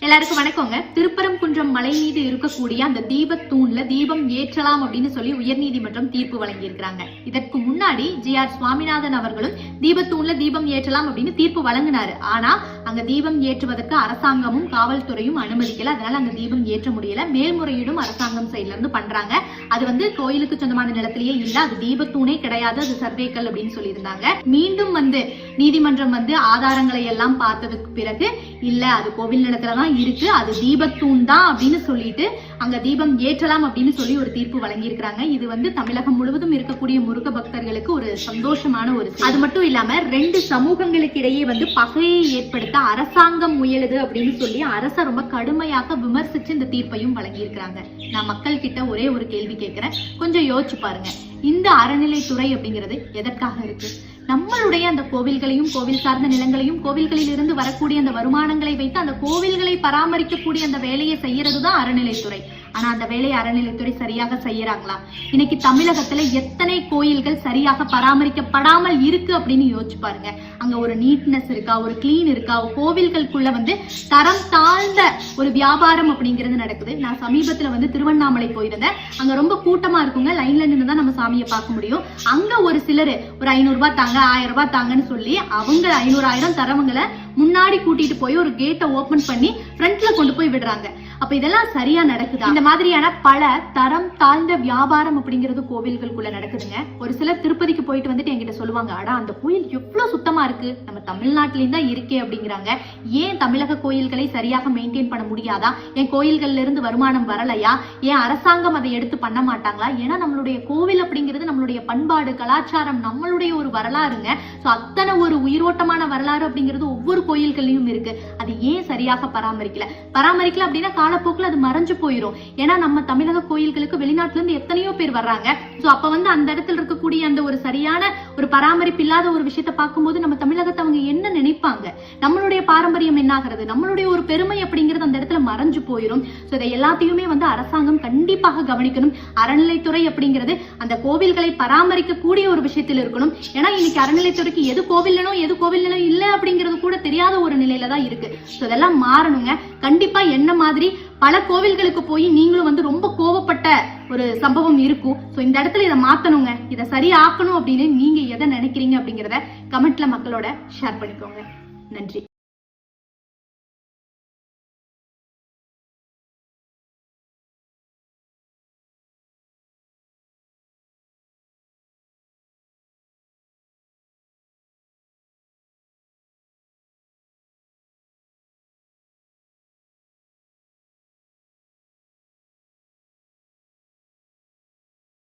எல்லாருக்கும் வணக்கங்க. திருப்பரங்குன்றம் மலை மீது இருக்கக்கூடிய அந்த தீபத்தூண்ல தீபம் ஏற்றலாம் அப்படின்னு சொல்லி உயர்நீதிமன்றம் தீர்ப்பு வழங்கியிருக்கிறாங்க. இதற்கு முன்னாடி ஜி ஆர் சுவாமிநாதன் அவர்களும் தீபத்தூண்ல தீபம் ஏற்றலாம் அப்படின்னு தீர்ப்பு வழங்கினாரு. ஆனா அங்க தீபம் ஏற்றுவதற்கு அரசாங்கமும் காவல்துறையும் அனுமதிக்கல. அதனால அங்க தீபம் ஏற்ற முடியல. மேல்முறையீடும் அரசாங்கம் சைட்ல இருந்து பண்றாங்க. அது வந்து கோயிலுக்கு சொந்தமான நிலத்திலேயே இல்ல அது தீபத்தூணே கிடையாது அது சர்வேக்கல் அப்படின்னு சொல்லியிருந்தாங்க. மீண்டும் வந்து நீதிமன்றம் வந்து ஆதாரங்களை எல்லாம் பார்த்ததுக்கு பிறகு இல்ல அது கோவில் நிலத்துல தான் இருக்கு அது தீபத்தூண் தான் அப்படின்னு சொல்லிட்டு அங்க தீபம் ஏற்றலாம் அப்படின்னு சொல்லி ஒரு தீர்ப்பு வழங்கியிருக்கிறாங்க. இது வந்து தமிழகம் முழுவதும் இருக்கக்கூடிய முருக பக்தர்களுக்கு ஒரு சந்தோஷமான ஒரு அது மட்டும் இல்லாம ரெண்டு சமூகங்களுக்கு இடையே வந்து பகையை ஏற்படுத்த அரசாங்கம் முயலுது அப்படின்னு சொல்லி அரச ரொம்ப கடுமையாக விமர்சிச்சு இந்த தீர்ப்பையும் வழங்கியிருக்கிறாங்க. நான் மக்கள் கிட்ட ஒரே ஒரு கேள்வி கேட்குறேன் கொஞ்சம் யோசிச்சு பாருங்க. இந்த அறநிலைத்துறை அப்படிங்கிறது எதற்காக இருக்கு? நம்மளுடைய அந்த கோவில்களையும் கோவில் சார்ந்த நிலங்களையும் கோவில்களில் இருந்து வரக்கூடிய அந்த வருமானங்களை வைத்து அந்த கோவில்களை பராமரிக்கக்கூடிய அந்த வேலையை செய்யறது தான் அறநிலைத்துறை ஆனா அந்த வேலையை அறநிலைத்துறை சரியாக செய்யறாங்களா? இன்னைக்கு தமிழகத்துல எத்தனை கோயில்கள் சரியாக பராமரிக்கப்படாமல் இருக்கு அப்படின்னு யோசிச்சு பாருங்க. அங்க ஒரு நீட்னஸ் இருக்கா ஒரு கிளீன் இருக்கா கோவில்களுக்குள்ள வந்து தரம் தாழ்ந்த ஒரு வியாபாரம் அப்படிங்கிறது நடக்குது. நான் சமீபத்துல வந்து திருவண்ணாமலை போயிருந்தேன். அங்க ரொம்ப கூட்டமா இருக்குங்க. லைன்ல நின்று தான் நம்ம சாமியை பார்க்க முடியும். அங்க ஒரு சிலர் ஒரு ஐநூறு ரூபாய் தாங்க ஆயிரம் ரூபாய் தாங்கன்னு சொல்லி அவங்க ஐநூறு ஆயிரம் தரவங்களை முன்னாடி கூட்டிட்டு போய் ஒரு கேட்டை ஓபன் பண்ணி ஃப்ரண்ட்ல கொண்டு போய் விடுறாங்க. அப்ப இதெல்லாம் சரியா நடக்குதா? இந்த மாதிரியான பல தரம் தாழ்ந்த வியாபாரம் அப்படிங்கிறது கோவில்களுக்குள்ள நடக்குதுங்க. ஒரு சிலர் திருப்பதிக்கு போயிட்டு வந்துட்டு என்கிட்ட சொல்லுவாங்க அடா அந்த கோயில் எவ்வளவு சுத்தமா இருக்கு? நம்ம தமிழ்நாட்டிலேயும் தான் இருக்கே அப்படிங்கிறாங்க. ஏன் தமிழக கோயில்களை சரியாக மெயின்டைன் பண்ண முடியாதா? என் கோயில்கள்ல இருந்து வருமானம் வரலையா? ஏன் அரசாங்கம் அதை எடுத்து பண்ண மாட்டாங்களா? ஏன்னா நம்மளுடைய கோவில் அப்படிங்கிறது நம்மளுடைய பண்பாடு கலாச்சாரம் நம்மளுடைய ஒரு வரலாறுங்க. ஸோ அத்தனை ஒரு உயிரோட்டமான வரலாறு அப்படிங்கிறது ஒவ்வொரு கோயில்கள்லயும் இருக்கு. அது ஏன் சரியாக பராமரிக்கல? பராமரிக்கல அப்படின்னா காலப்போக்கில் அது மறைஞ்சு போயிடும் ஏன்னா நம்ம தமிழக கோயில்களுக்கு வெளிநாட்டுல இருந்து எத்தனையோ பேர் வர்றாங்க. ஸோ அப்ப வந்து அந்த இடத்துல இருக்கக்கூடிய அந்த ஒரு சரியான ஒரு பராமரிப்பு இல்லாத ஒரு விஷயத்தை பார்க்கும்போது நம்ம தமிழகத்தை அவங்க என்ன நினைப்பாங்க? நம்மளுடைய பாரம்பரியம் என்ன ஆகிறது நம்மளுடைய ஒரு பெருமை அப்படிங்கிறது அந்த இடத்துல மறைஞ்சு போயிடும் ஸோ இதை எல்லாத்தையுமே வந்து அரசாங்கம் கண்டிப்பாக கவனிக்கணும். அறநிலைத்துறை அப்படிங்கிறது அந்த கோவில்களை பராமரிக்கக்கூடிய ஒரு விஷயத்தில் இருக்கணும். ஏன்னா இன்னைக்கு அறநிலைத்துறைக்கு எது கோவில் நிலம் எது கோவில் நிலம் இல்லை அப்படிங்கிறது கூட தெரியாத ஒரு நிலையில தான் இருக்கு. ஸோ இதெல்லாம் மாறணுங்க. கண்டிப்பா என்ன மாதிரி பல கோவில்களுக்கு போய் நீங்களும் வந்து ரொம்ப கோவப்பட்ட ஒரு சம்பவம் இருக்கும். ஸோ இந்த இடத்துல இதை மாத்தணுங்க. இதை சரியாக்கணும் அப்படின்னு நீங்க எதை நினைக்கிறீங்க அப்படிங்கிறத கமெண்ட்ல மக்களோட ஷேர் பண்ணிக்கோங்க. நன்றி.